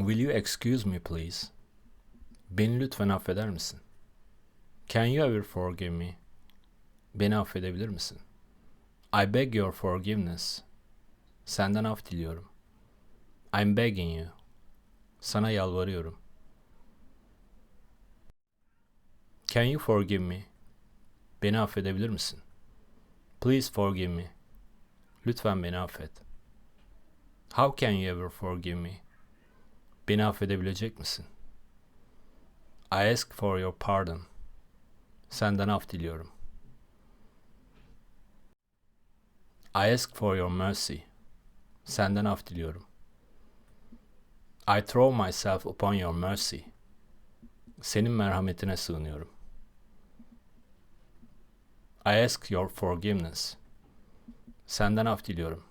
Will you excuse me please? Beni lütfen affeder misin? Can you ever forgive me? Beni affedebilir misin? I beg your forgiveness. Senden af diliyorum. I'm begging you. Sana yalvarıyorum. Can you forgive me? Beni affedebilir misin? Please forgive me. Lütfen beni affet. How can you ever forgive me? Beni affedebilecek misin? I ask for your pardon. Senden af diliyorum. I ask for your mercy. Senden af diliyorum. I throw myself upon your mercy. Senin merhametine sığınıyorum. I ask your forgiveness. Senden af diliyorum.